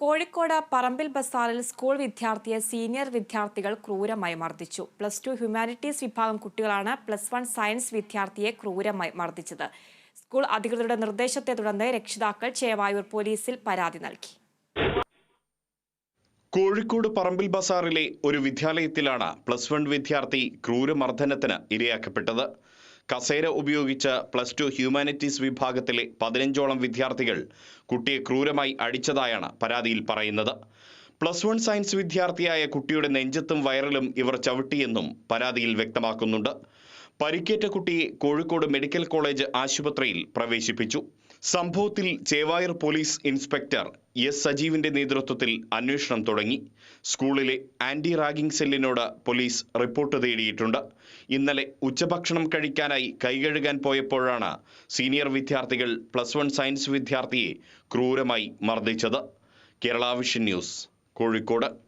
കോഴിക്കോട് പറമ്പിൽ ബസാറിൽ സ്കൂൾ വിദ്യാർത്ഥിയെ സീനിയർ വിദ്യാർത്ഥികൾ ക്രൂരമായി മർദ്ദിച്ചു. പ്ലസ് ടു ഹ്യൂമാനിറ്റീസ് വിഭാഗം കുട്ടികളാണ് പ്ലസ് വൺ സയൻസ് വിദ്യാർത്ഥിയെ ക്രൂരമായി മർദ്ദിച്ചത്. സ്കൂൾ അധികൃതരുടെ നിർദ്ദേശത്തെ തുടർന്ന് രക്ഷിതാക്കൾ ചേവായൂർ പോലീസിൽ പരാതി നൽകി. കോഴിക്കോട് പറമ്പിൽ ബസാറിലെ ഒരു വിദ്യാലയത്തിലാണ് പ്ലസ് വൺ വിദ്യാർത്ഥി ക്രൂരമർദ്ദനത്തിന് ഇരയാക്കപ്പെട്ടത്. കസേര ഉപയോഗിച്ച് പ്ലസ് ടു ഹ്യൂമാനിറ്റീസ് വിഭാഗത്തിലെ പതിനഞ്ചോളം വിദ്യാർത്ഥികൾ കുട്ടിയെ ക്രൂരമായി അടിച്ചതായാണ് പരാതിയിൽ പറയുന്നത്. പ്ലസ് വൺ സയൻസ് വിദ്യാർത്ഥിയായ കുട്ടിയുടെ നെഞ്ചത്തും വയറിലും ഇവർ ചവിട്ടിയെന്നും പരാതിയിൽ വ്യക്തമാക്കുന്നുണ്ട്. പരിക്കേറ്റ കുട്ടിയെ കോഴിക്കോട് മെഡിക്കൽ കോളേജ് ആശുപത്രിയിൽ പ്രവേശിപ്പിച്ചു. സംഭവത്തിൽ ചേവായർ പോലീസ് ഇൻസ്പെക്ടർ എസ് സജീവിന്റെ നേതൃത്വത്തിൽ അന്വേഷണം തുടങ്ങി. സ്കൂളിലെ ആന്റി റാഗിംഗ് സെല്ലിനോട് പോലീസ് റിപ്പോർട്ട് തേടിയിട്ടുണ്ട്. ഇന്നലെ ഉച്ചഭക്ഷണം കഴിക്കാനായി കൈകഴുകാൻ പോയപ്പോഴാണ് സീനിയർ വിദ്യാർത്ഥികൾ പ്ലസ് വൺ സയൻസ് വിദ്യാർത്ഥിയെ ക്രൂരമായി മർദ്ദിച്ചത്. Kerala vision news Kozhikode.